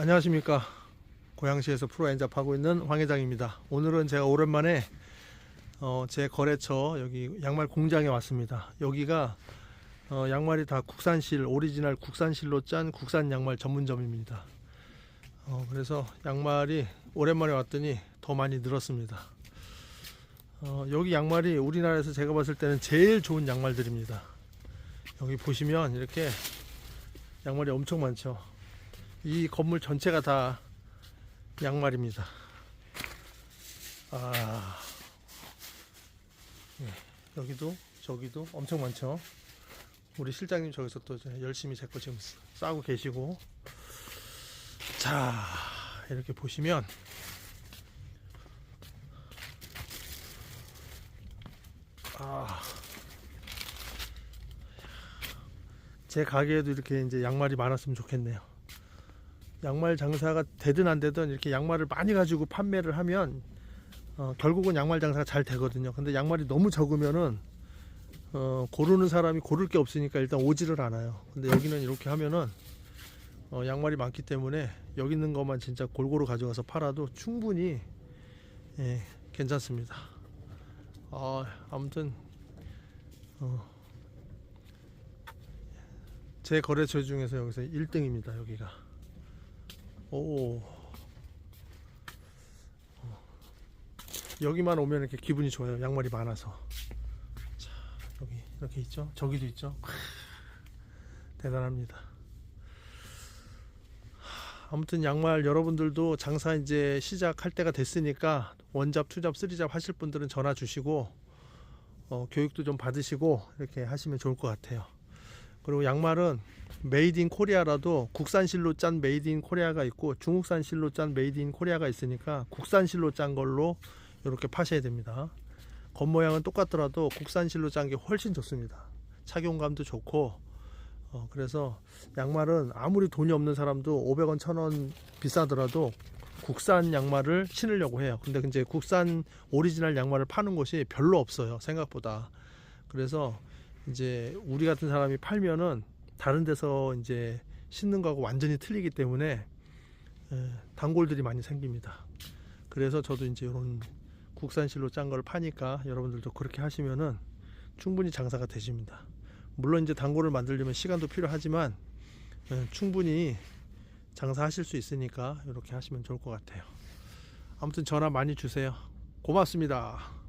안녕하십니까. 고양시에서 프로엔잡 하고 있는 황 회장입니다. 오늘은 제가 오랜만에 어, 제 거래처 여기 양말 공장에 왔습니다. 여기가 어, 양말이 다 국산실 오리지널 국산실로 짠 국산 양말 전문점입니다. 어, 그래서 양말이 오랜만에 왔더니 더 많이 늘었습니다. 어, 여기 양말이 우리나라에서 제가 봤을 때는 제일 좋은 양말들입니다. 여기 보시면 이렇게 양말이 엄청 많죠 이 건물 전체가 다 양말입니다. 아, 예, 여기도 저기도 엄청 많죠. 우리 실장님 저기서 또 열심히 제 거 지금 싸고 계시고, 자 이렇게 보시면 아. 제 가게에도 이렇게 이제 양말이 많았으면 좋겠네요. 양말 장사가 되든 안 되든 이렇게 양말을 많이 가지고 판매를 하면 어, 결국은 양말 장사가 잘 되거든요. 근데 양말이 너무 적으면은 어, 고르는 사람이 고를 게 없으니까 일단 오지를 않아요. 근데 여기는 이렇게 하면은 어, 양말이 많기 때문에 여기 있는 것만 진짜 골고루 가져가서 팔아도 충분히 예, 괜찮습니다. 아, 아무튼 어, 제 거래처 중에서 여기서 1등입니다. 여기가. 오. 어. 여기만 오면 이렇게 기분이 좋아요. 양말이 많아서. 자, 여기 이렇게 있죠. 저기도 있죠. 크, 대단합니다. 아무튼 양말 여러분들도 장사 이제 시작할 때가 됐으니까 원잡, 투잡, 쓰리잡 하실 분들은 전화 주시고 어, 교육도 좀 받으시고 이렇게 하시면 좋을 것 같아요. 그리고 양말은 메이드 인 코리아라도 국산 실로 짠 메이드 인 코리아가 있고 중국산 실로 짠 메이드 인 코리아가 있으니까 국산 실로 짠 걸로 이렇게 파셔야 됩니다. 겉모양은 똑같더라도 국산 실로 짠 게 훨씬 좋습니다. 착용감도 좋고 어, 그래서 양말은 아무리 돈이 없는 사람도 500원, 1000원 비싸더라도 국산 양말을 신으려고 해요. 근데 이제 국산 오리지널 양말을 파는 곳이 별로 없어요. 생각보다. 그래서 이제 우리 같은 사람이 팔면은 다른 데서 이제 신는 거하고 완전히 틀리기 때문에 에, 단골들이 많이 생깁니다. 그래서 저도 이제 이런 국산실로 짠 걸 파니까 여러분들도 그렇게 하시면은 충분히 장사가 되십니다. 물론 이제 단골을 만들려면 시간도 필요하지만 에, 충분히 장사하실 수 있으니까 이렇게 하시면 좋을 것 같아요. 아무튼 전화 많이 주세요. 고맙습니다.